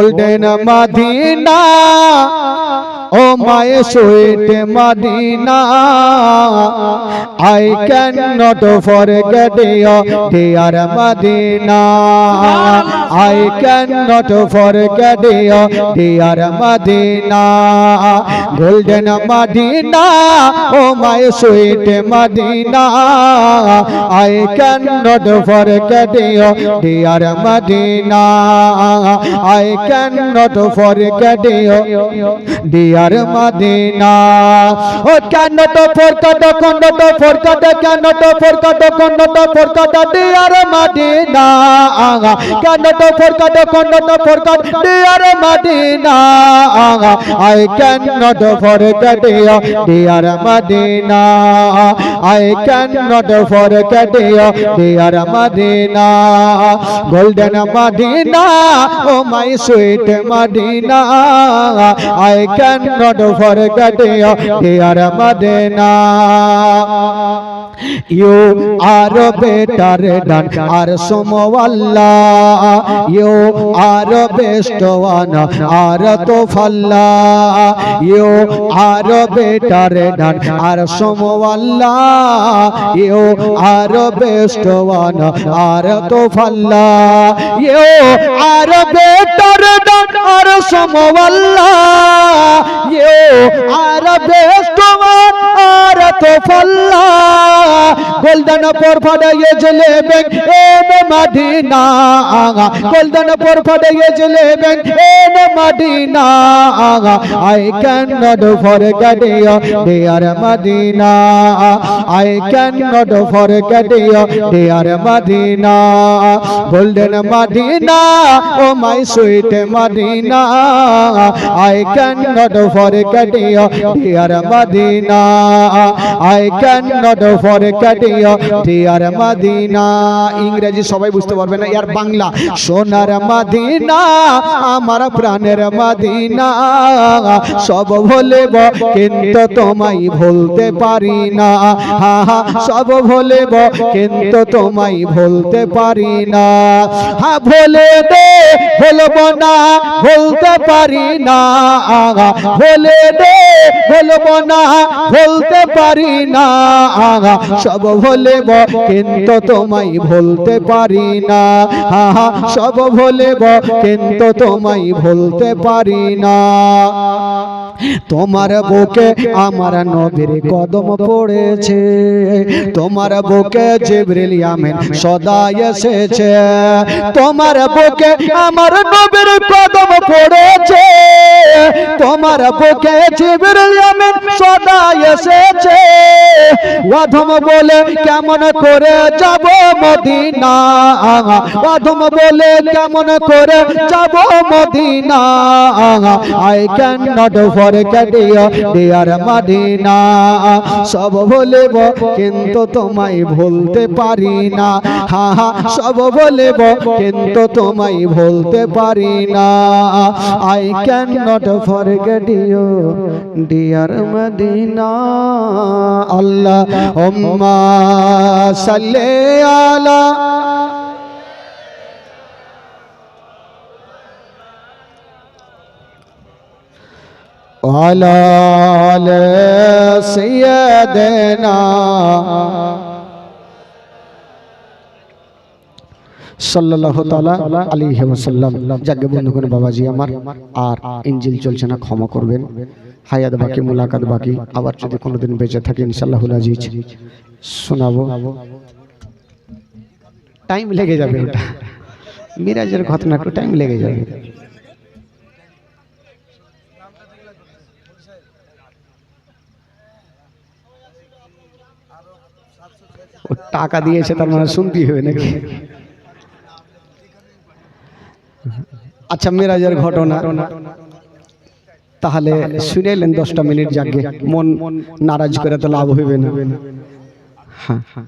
Golden Medina Oh my sweet Madina, I cannot forget your dear Madina. I cannot forget your dear Madina. Golden Madina, oh my sweet Madina, I cannot forget your dear Madina. I cannot forget your dear আর Medina oh cannot ফরকত কন্ড তো ফরকত কেন তো ফরকত কন্ড তো forget দিয়ার Medina আগা কেন তো ফরকত কন্ড তো ফরকত দিয়ার মদিনা আগা আই কেন তো forget dear Madina I cannot forget dear Medina golden Medina oh my sweet Medina I can not forget your dear Madina. You are better than are সমওয়াল্লা you are best one are তোফাল্লা you are better than are সমওয়াল্লা you are best one are তোফাল্লা you are better than are সমওয়াল্লা you are best one are তোফাল্লা গোলদানপুর ফাটাইয়ে জেলে ব্যাংক এন Medina গোলদানপুর ফাটাইয়ে জেলে ব্যাংক N Medina I can not forget you dear Medina I can not forget you dear Medina golden Medina oh my sweet Medina I can not forget you dear Medina I can not for পর কাটিয়া টিয়ার Medina ইংরেজি সবাই বুঝতে পারবে না ইয়ার বাংলা সোনার মাদিনা আমার প্রাণের মাদিনা সব ভোলেব কিন্তু তোমায় ভুলতে পারি না সব ভোলেব কিন্তু তোমায় ভুলতে পারি না হা ভোলে দে ভুলব না ভুলতে পারি না আগা ভোলে দে ভুলব না ভুলতে পারি না আগা সব ব কিন্তু তোমায় ভুলতে পারি না হা সব ব কিন্তু তোমায় ভুলতে পারি না তোমার বুকে আমার নবীর কদম পড়েছে তোমার বুকে জিব্রিল আমিন সদা এসেছে তোমার বুকে আমার নবীর কদম পড়েছে তোমার বুকে জিব্রিল আমিন সদা এসেছে অধম বলে কেমন করে যাব মদিনা অধম বলে কেমন করে যাব Medina I can not forget দিও দিয়ার মাদিনা সব বলেব কিন্তু তোমায় ভুলতে পারি না হা হা সব বলেব কিন্তু তোমায় ভুলতে পারি না I can not forget you dear Medina আল্লাহ উম্মা সালে আলা وعلى آل سيدنا সাল্লাল্লাহু তাআলা আলাইহি ওয়াসাল্লাম যাকে বন্ধুগণ বাবাজি আমার আর ইনজিল চলছে না ক্ষমা করবেন হায়াত বাকি মুলাকাত বাকি আবার যদি কোনোদিন বেঁচে থাকি ইনশাআল্লাহুল আজিজ শোনাবো টাইম লেগে যাবে ওটা মিরাজের ঘটনা একটু টাইম লেগে যাবে ও টাকা দিয়েছে তার মানে শুনতেই হবে নাকি আচ্ছা মেরাজের ঘটনা তাহলে শুনে এলেন দশটা মিনিট জাগে মন নারাজ করে তো লাভ হইবে না হ্যাঁ, হ্যাঁ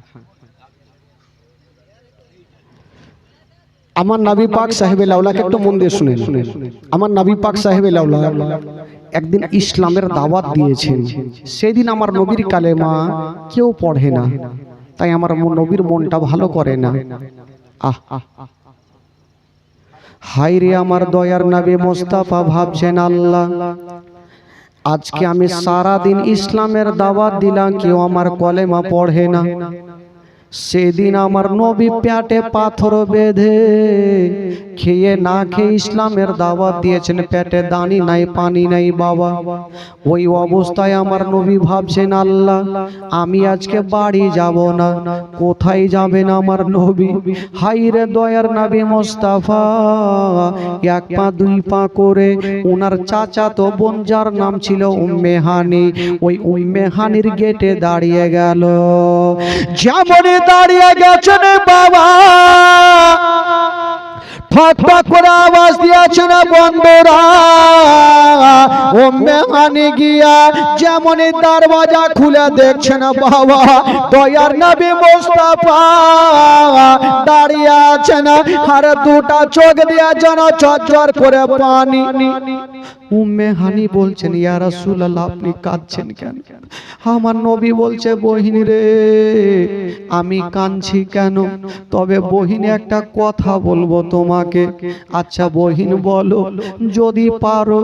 আমার নাবি পাক সাহেবে লাউলাকে একটু মন দিয়ে শুনে আমার নাবি পাক সাহেবে লাউলা একদিন ইসলামের দাওয়াত দিয়েছেন সেদিন আমার নবীর কালেমা কেউ পড়ে না তাই আমার নবীর মনটা ভালো করে না আহ হাই রে আমার দয়ার নাবে মোস্তাফা ভাবছেন আল্লাহ আজকে আমি সারা দিন ইসলামের দাওয়াত দিলাম কেউ আমার কলেমা পড়ে না সেদিন আমার নবী প্যাটে পাথর বেঁধে খেয়ে না খেয়ে ইসলামের দাওয়াত দিয়েছেন প্যাটে দানি নাই পানি নাই বাবা ওই অবস্থায় আমার নবী ভাবছেন আল্লাহ আমি আজকে বাড়ি যাব না কোথায় যাবেন আমার নবী হাইরে দয়ার নবী মোস্তাফা এক পা দুই পা করে ওনার চাচা তো বোন যার নাম ছিল উম্মেহানি ওই উম্মেহানির গেটে দাঁড়িয়ে গেল যেমন দাঁড়িয়ে গেছেন বাবা ফটফট করে আওয়াজ দিয়েছে না বন্ধুরা ও মেহানি গিয়া যেমনই দরওয়াজা খুলে দেখছে না বাবা দয়ার নবী মোস্তফা দাঁড়িয়ে আছে না আর দুটা চোখ দিয়া যেন চর করে পানি উম্মে হানি বলছেন ইয়া রাসূলুল্লাহ আপনি কাঁদছেন কেন আমার নবী বলছে বহিনী রে আমি কাঁদছি কেন তবে বহিনী একটা কথা বলবো তোমার মাকে আচ্ছা বহিন বলো যদি পারো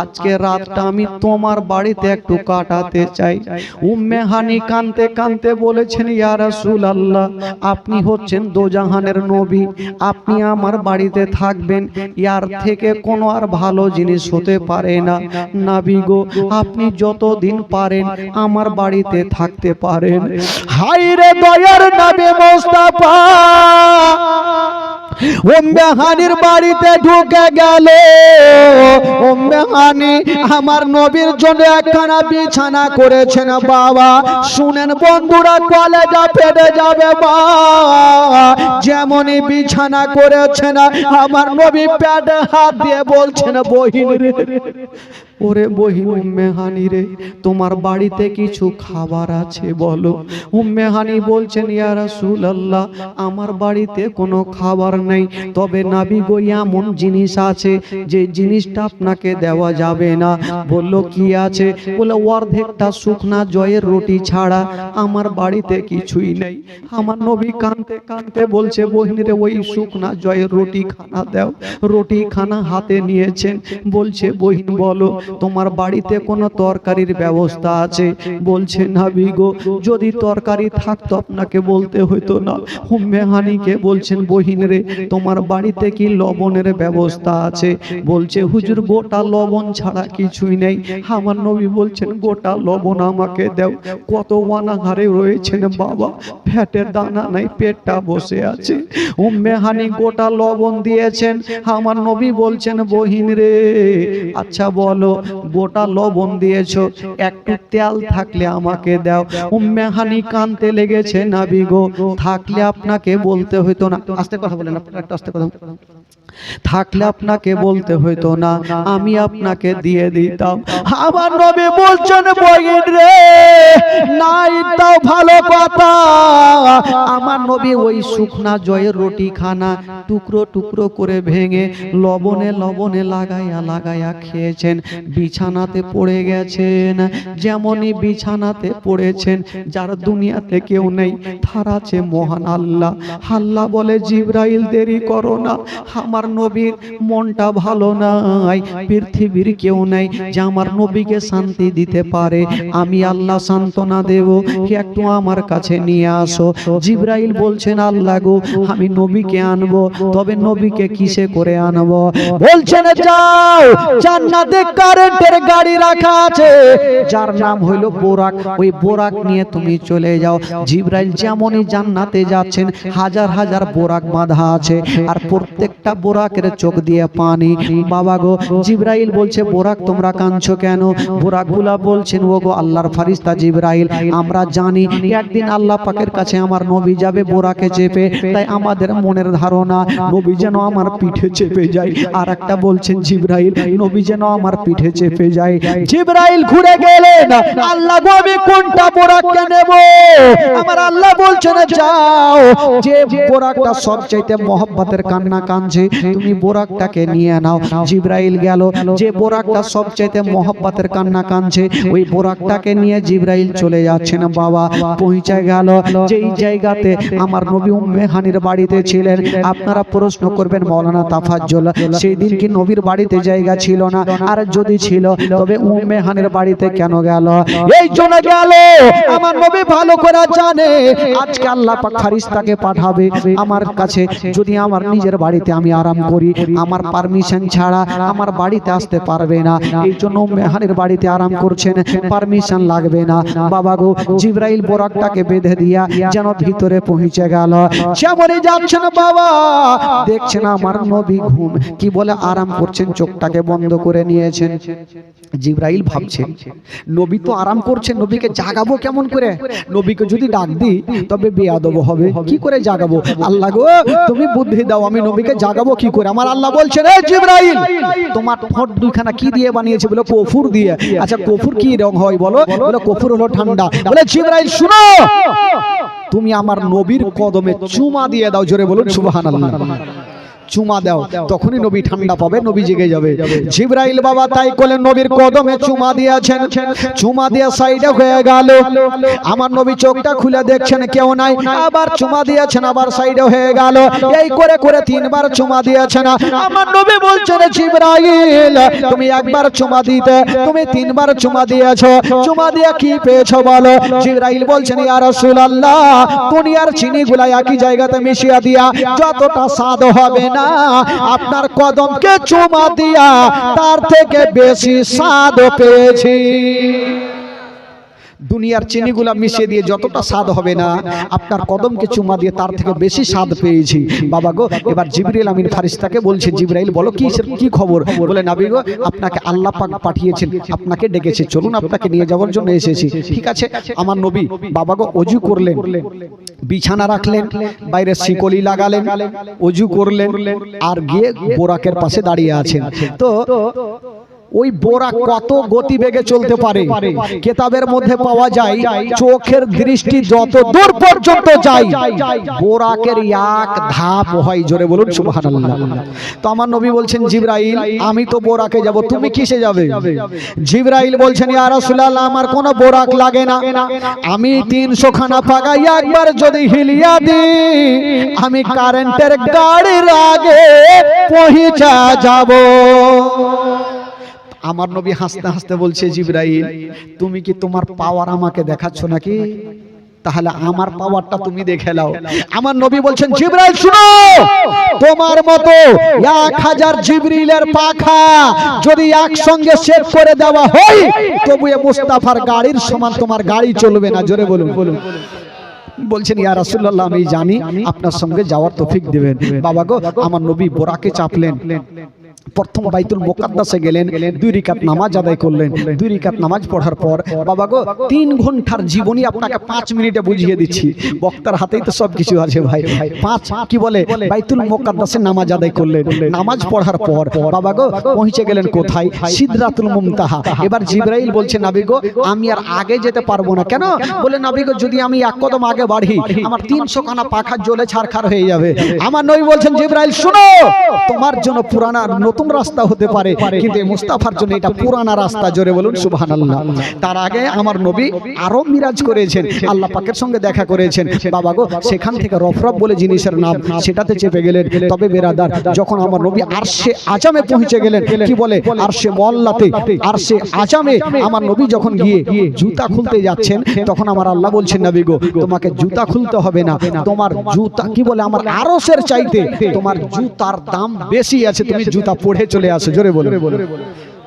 আজকে রাতটা আমি তোমার বাড়িতে একটু কাটাতে চাই উম্মে হানি কানতে কানতে বলেছেন ইয়া আল্লাহ আপনি হচ্ছেন দোজাহানের নবী আপনি আমার বাড়িতে থাকবেন ইয়ার থেকে কোনো আর ভালো জিনিস হতে পারে না নাবি গো আপনি যতদিন পারেন আমার বাড়িতে থাকতে পারেন হাইরে দয়ার নামে মোস্তাফা হানির বাড়িতে ঢুকে গেল হানি আমার নবীর জন্য একখানা বিছানা করেছেন বাবা শুনেন বন্ধুরা কলেজা ফেটে যাবে বাবা যেমনই বিছানা করেছেন আমার নবী প্যাটে হাত দিয়ে বলছেন বহিন ওরে বহি উম্মেহানি রে তোমার বাড়িতে কিছু খাবার আছে বলো উম্মেহানি বলছেন ইয়া রাসূল আল্লাহ আমার বাড়িতে কোনো খাবার নেই তবে নাবি গো এমন জিনিস আছে যে জিনিসটা আপনাকে দেওয়া যাবে না বলল কি আছে বলে অর্ধেকটা শুকনা জয়ের রুটি ছাড়া আমার বাড়িতে কিছুই নেই আমার নবী কানতে কানতে বলছে বহিনীরে ওই শুকনা জয়ের রুটি খানা দাও রুটি খানা হাতে নিয়েছেন বলছে বহিন বলো তোমার বাড়িতে কোনো তরকারির ব্যবস্থা আছে বলছে না বিগো যদি তরকারি থাকতো আপনাকে বলতে হইতো না হানিকে বলছেন বহিন রে তোমার বাড়িতে কি লবণের ব্যবস্থা আছে বলছে হুজুর গোটা লবণ ছাড়া কিছুই নেই আমার নবী বলছেন গোটা লবণ আমাকে দেও কত অনাহারে রয়েছেন বাবা ফ্যাটের দানা নাই পেটটা বসে আছে হানি গোটা লবণ দিয়েছেন আমার নবী বলছেন বহিন রে আচ্ছা বলো গোটা লবণ দিয়েছো একটু তেল থাকলে আমাকে দাও উম্মে হানি কানতে লেগেছে না গো থাকলে আপনাকে বলতে হইতো না আস্তে কথা বলেন আপনারা একটা আস্তে কথা থাকলে আপনাকে বলতে হইতো না আমি আপনাকে দিয়ে দিতাম আমার নবী বলছেন বইন রে নাই তাও ভালো কথা আমার নবী ওই শুকনা জয়ের রুটি খানা টুকরো টুকরো করে ভেঙে লবণে লবণে লাগাইয়া লাগাইয়া খেয়েছেন বিছানাতে পড়ে গেছেন যেমনই বিছানাতে পড়েছেন যার দুনিয়াতে কেউ নেই তার আছে মহান আল্লাহ আল্লাহ বলে জিব্রাইল দেরি করো না আমার নবীর মনটা ভালো নাই পৃথিবীর কেউ নাই যে আমার নবীকে শান্তি দিতে পারে আমি আল্লাহ সান্ত্বনা দেব কি একটু আমার কাছে নিয়ে আসো জিব্রাইল বলছেন আল্লাহ গো আমি নবীকে আনব তবে নবীকে কিসে করে আনব বলছেন যাও জান্নাতে কারেন্টের গাড়ি রাখা আছে যার নাম হইল বোরাক ওই বোরাক নিয়ে তুমি চলে যাও জিব্রাইল যেমনই জান্নাতে যাচ্ছেন হাজার হাজার বোরাক বাঁধা আছে আর প্রত্যেকটা বোরাকের চোখ দিয়ে পানি বাবা গো জিব্রাইল বলছে বোরাক তোমরা কাঁদছো কেন বোরাক গুলা বলছেন ও গো আল্লাহর ফারিস্তা জিব্রাইল আমরা জানি একদিন আল্লাহ পাকের কাছে আমার নবী যাবে বোরাকে চেপে তাই আমাদের মনের ধারণা নবী যেন আমার পিঠে চেপে যায় আর একটা বলছেন জিব্রাইল নবী যেন আমার পিঠে চেপে যায় জিব্রাইল ঘুরে গেলেন আল্লাহ গো আমি কোনটা বোরাককে নেব আমার আল্লাহ বলছেন যাও যে বোরাকটা সবচাইতে মহব্বতের কান্না কাঁদছে তুমি বোরাকটাকে নিয়ে নাও জিব্রাইল গেল যে বোরাকটা সবচেয়ে মহব্বতের কান্না কানছে ওই বোরাকটাকে নিয়ে জিব্রাইল চলে যাচ্ছেন বাবা পৌঁছে গেল যেই জায়গাতে আমার নবী উম্মে হানির বাড়িতে ছিলেন আপনারা প্রশ্ন করবেন মৌলানা তাফাজ্জল সেই দিন কি নবীর বাড়িতে জায়গা ছিল না আর যদি ছিল তবে উম্মে হানির বাড়িতে কেন গেল এই জন্য গেল আমার নবী ভালো করে জানে আজকে আল্লাহ পাক ফারিস্তাকে পাঠাবে আমার কাছে যদি আমার নিজের বাড়িতে আমি আর হারাম করি আমার পারমিশন ছাড়া আমার বাড়িতে আসতে পারবে না এই জন্য মেহানের বাড়িতে আরাম করছেন পারমিশন লাগবে না বাবা গো জিব্রাইল বোরাকটাকে বেঁধে দিয়া যেন ভিতরে পৌঁছে গেল যেমনই যাচ্ছেন বাবা দেখছেন আমার নবী ঘুম কি বলে আরাম করছেন চোখটাকে বন্ধ করে নিয়েছেন জিব্রাইল ভাবছে নবী তো আরাম করছে নবীকে জাগাবো কেমন করে নবীকে যদি ডাক দিই তবে বেয়াদব হবে কি করে জাগাবো আল্লাহ গো তুমি বুদ্ধি দাও আমি নবীকে জাগাবো কি করে আমার আল্লাহ বলছেন এ জিব্রাইল তোমার ঠোঁট দুইখানা কি দিয়ে বানিয়েছে বলে কফুর দিয়ে আচ্ছা কফুর কি রং হয় বলো বলে কফুর হলো ঠান্ডা বলে জিব্রাইল শুনো তুমি আমার নবীর কদমে চুমা দিয়ে দাও জোরে বলুন সুবহানাল্লাহ চুমা দাও তখনই নবী ঠান্ডা পাবে নবী জেগে যাবে জিব্রাইল বাবা তাই কোলে নবীর কদমে চুমা দিয়েছেন চুমা দিয়ে সাইডে হয়ে গেল আমার নবী চোখটা খুলে দেখছেন কেউ নাই আবার চুমা দিয়েছেন আবার সাইডে হয়ে গেল এই করে করে তিনবার চুমা দিয়েছেন আমার নবী বলছেন জিব্রাইল তুমি একবার চুমা দিতে তুমি তিনবার চুমা দিয়েছো চুমা দিয়ে কি পেয়েছো বলো জিব্রাইল বলছেন ইয়া রাসূলুল্লাহ দুনিয়ার চিনি গুলা একই জায়গাতে মিশিয়ে দিয়া যতটা স্বাদ হবে না না আপনার কদমকে চুমা দিয়া তার থেকে বেশি স্বাদ পেয়েছি দুনিয়ার চিনিগুলা মিশিয়ে দিয়ে যতটা স্বাদ হবে না আপনার কদমকে চুমা দিয়ে তার থেকে বেশি স্বাদ পেয়েছি বাবা গো এবার জিবরাইল আমিন ফারিস্তাকে বলছে জিবরাইল বলো কি কি খবর বলে নাবি গো আপনাকে আল্লাহ পাক পাঠিয়েছেন আপনাকে ডেকেছে চলুন আপনাকে নিয়ে যাওয়ার জন্য এসেছি ঠিক আছে আমার নবী বাবা গো অজু করলেন বিছানা রাখলেন বাইরে শিকলি লাগালেন অজু করলেন আর গিয়ে বোরাকের পাশে দাঁড়িয়ে আছেন তো ওই বোরা কত গতিবেগে চলতে পারে কেতাবের মধ্যে পাওয়া যায় চোখের দৃষ্টি যত দূর পর্যন্ত যায় বোরাকের এক ধাপ হয় জোরে বলুন সুবহানাল্লাহ তো আমার নবী বলছেন জিবরাইল আমি তো বোরাকে যাব তুমি কিসে যাবে জিবরাইল বলছেন ইয়া রাসূলুল্লাহ আমার কোনো বোরাক লাগে না আমি তিনশো খানা পাগাই একবার যদি হিলিয়া দিই আমি কারেন্টের গাড়ির আগে পৌঁছা যাব আমার নবী হাসতে হাসতে বলছে জিব্রাইল তুমি কি তোমার পাওয়ার আমাকে দেখাচ্ছ নাকি তাহলে আমার পাওয়ারটা তুমি দেখে নাও আমার নবী বলছেন জিব্রাইল শুনো তোমার মতো এক হাজার পাখা যদি একসঙ্গে সেট করে দেওয়া হয় তবু এ মুস্তাফার গাড়ির সমান তোমার গাড়ি চলবে না জোরে বলুন বলুন বলছেন ইয়া রাসূলুল্লাহ আমি জানি আপনার সঙ্গে যাওয়ার তফিক দেবেন বাবা গো আমার নবী বোরাকে চাপলেন প্রথম বাইতুল মোকাদ্দাসে গেলেন দুই রিকাত নামাজ আদায় করলেন দুই রিকাত নামাজ পড়ার পর বাবা গো তিন ঘন্টার জীবনী আপনাকে পাঁচ মিনিটে বুঝিয়ে দিচ্ছি বক্তার হাতেই তো সব কিছু আছে ভাই পাঁচ কি বলে বাইতুল মোকাদ্দাসে নামাজ আদায় করলেন নামাজ পড়ার পর বাবা গো পৌঁছে গেলেন কোথায় সিদ্ধাতুল মুমতাহা এবার জিব্রাইল বলছে নাবিগো আমি আর আগে যেতে পারবো না কেন বলে নাবিগো যদি আমি এক কদম আগে বাড়ি আমার তিনশো কানা পাখা জ্বলে ছাড়খার হয়ে যাবে আমার নই বলছেন জিব্রাইল শুনো তোমার জন্য পুরানা নতুন রাস্তা হতে পারে কিন্তু মুস্তাফার জন্য এটা পুরানা রাস্তা জোরে বলুন সুবাহান আল্লাহ তার আগে আমার নবী আরো মিরাজ করেছেন আল্লাহ পাকের সঙ্গে দেখা করেছেন বাবা গো সেখান থেকে রফরফ বলে জিনিসের নাম সেটাতে চেপে গেলেন তবে বেরাদার যখন আমার নবী আরশে আজামে পৌঁছে গেলেন কি বলে আরশে মল্লাতে আরশে আজামে আমার নবী যখন গিয়ে জুতা খুলতে যাচ্ছেন তখন আমার আল্লাহ বলছেন নবী গো তোমাকে জুতা খুলতে হবে না তোমার জুতা কি বলে আমার আরসের চাইতে তোমার জুতার দাম বেশি আছে তুমি জুতা জুতা পড়ে চলে আসো জোরে বলে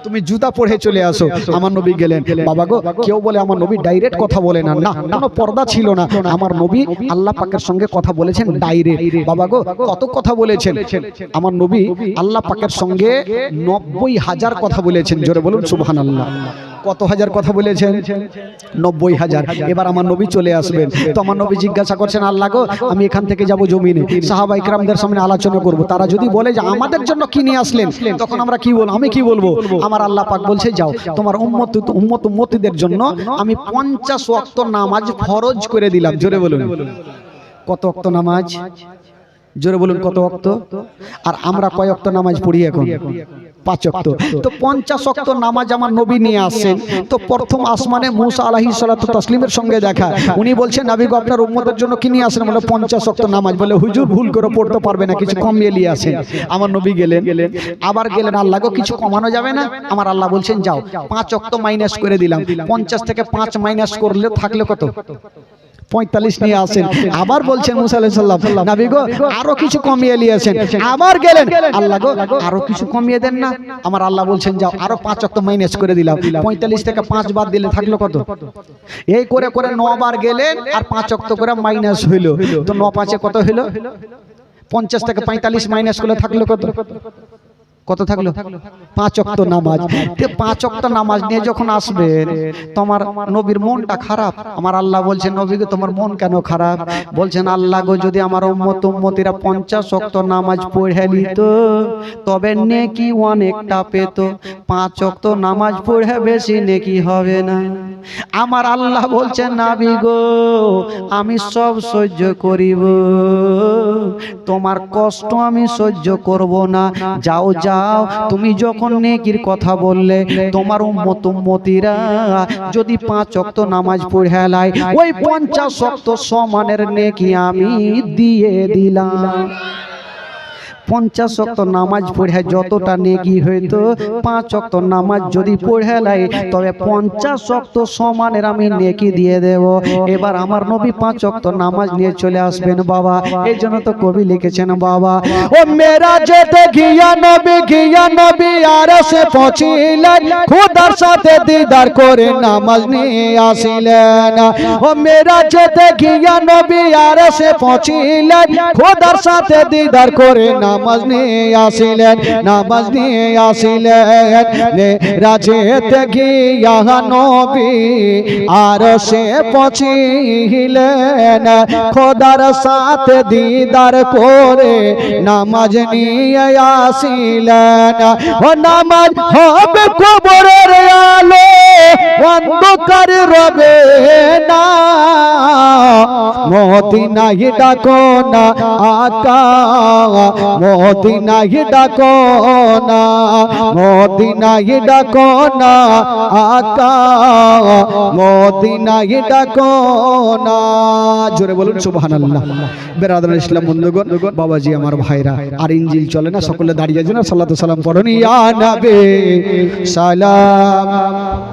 তুমি জুতা পড়ে চলে আসো আমার নবী গেলেন বাবা গো কেউ বলে আমার নবী ডাইরেক্ট কথা বলে না না কোনো পর্দা ছিল না আমার নবী আল্লাহ পাকের সঙ্গে কথা বলেছেন ডাইরেক্ট বাবা গো কত কথা বলেছেন আমার নবী আল্লাহ পাকের সঙ্গে নব্বই হাজার কথা বলেছেন জোরে বলুন সুবহানাল্লাহ আল্লাহ কত হাজার কথা বলেছেন নব্বই হাজার এবার আমার নবী চলে আসবেন তো আমার নবী জিজ্ঞাসা করছেন আল্লাহ গো আমি এখান থেকে যাব জমিনে সাহাবা ইকরামদের সামনে আলোচনা করব তারা যদি বলে যে আমাদের জন্য কি নিয়ে আসলেন তখন আমরা কি বলবো আমি কি বলবো আমার আল্লাহ পাক বলছে যাও তোমার উম্মত উম্মত উম্মতিদের জন্য আমি পঞ্চাশ ওয়াক্ত নামাজ ফরজ করে দিলাম জোরে বলুন কত ওয়াক্ত নামাজ জোরে বলুন কত অক্ত আর আমরা কয় অক্ত নামাজ পড়ি এখন পাঁচ অক্ত তো পঞ্চাশ অক্ত নামাজ আমার নবী নিয়ে আসছেন তো প্রথম আসমানে মুসা আলাহি সালাত তসলিমের সঙ্গে দেখা উনি বলছেন নাবিগ আপনার উম্মতের জন্য কি নিয়ে আসেন বলে পঞ্চাশ অক্ত নামাজ বলে হুজুর ভুল করে পড়তে পারবে না কিছু কম নিয়ে আসেন আমার নবী গেলেন আবার গেলেন আল্লাহকে কিছু কমানো যাবে না আমার আল্লাহ বলছেন যাও পাঁচ অক্ত মাইনাস করে দিলাম পঞ্চাশ থেকে পাঁচ মাইনাস করলে থাকলে কত পঁয়তাল্লিশ নিয়ে আসেন আবার বলছেন মুসাল্লাহ আলাইসাল্লাম গো আরো কিছু কমিয়ে নিয়েছেন আবার গেলেন আল্লাহ গো আরো কিছু কমিয়ে দেন না আমার আল্লাহ বলছেন যাও আরো পাঁচ অক্ত মাইনাস করে দিলাম পঁয়তাল্লিশ থেকে পাঁচ বার দিলে থাকলো কত এই করে করে নবার গেলেন আর পাঁচ অক্ত করে মাইনাস হইলো তো ন পাঁচে কত হইলো পঞ্চাশ থেকে পঁয়তাল্লিশ মাইনাস করে থাকলো কত কত থাকলো পাঁচ অক্ত নামাজ পাঁচ অক্ত নামাজ নিয়ে যখন আসবেন তোমার নবীর মনটা খারাপ আমার আল্লাহ বলছে নবীকে তোমার মন কেন খারাপ বলছেন আল্লাহ গো যদি আমার উম্মতিরা পঞ্চাশ অক্ত নামাজ পড়ে নিত তবে নেকি অনেকটা পেত পাঁচ অক্ত নামাজ পড়ে বেশি নেকি হবে না আমার আল্লাহ বলছেন নাবি গো আমি সব সহ্য করিব তোমার কষ্ট আমি সহ্য করব না যাও যা যাও তুমি যখন নেকির কথা বললে তোমার উম্মত উম্মতিরা যদি পাঁচ অক্ত নামাজ পড়েলায় ওই পঞ্চাশ অক্ত সমানের নেকি আমি দিয়ে দিলাম পঞ্চাশ অক্ত নামাজ পড়ে যতটা নেকি হইতো পাঁচ অক্ত নামাজ যদি পড়ে লাই তবে পঞ্চাশ অক্ত সমানের আমি নেকি দিয়ে দেব এবার আমার নবী পাঁচ অক্ত নামাজ নিয়ে চলে আসবেন বাবা এই জন্য তো কবি লিখেছেন বাবা ও মেরা যেতে ঘিয়া নবী ঘিয়া নবী আর সে পৌঁছিলেন খোদার সাথে দিদার করে নামাজ নিয়ে আসিলেন ও মেরা যেতে ঘিয়া নবী আর সে পৌঁছিলেন খোদার সাথে দিদার করে নামাজ নামাজ নিয়ে আসিলেন নামাজ নিয়ে আসিলেন রাজেতে গিয়া নবী আর সে পচিলেন খোদার সাথে দিদার করে নামাজ নিয়ে আসিলেন ও নামাজ হবে কবরের আলো অন্ধকার রবে হি ডাকো না আকা হি ডাকো না হি ডাকো না আকা হি ডাকো না জোরে বলুন সুবহানাল্লাহ বেরাদার ইসলাম বন্ধুগণ বাবাজি আমার ভাইরা আর ইঞ্জিল চলে না সকলে দাঁড়িয়ে যান না সাল্লাহ সালাম পড়নি ইয়া নবী সালাম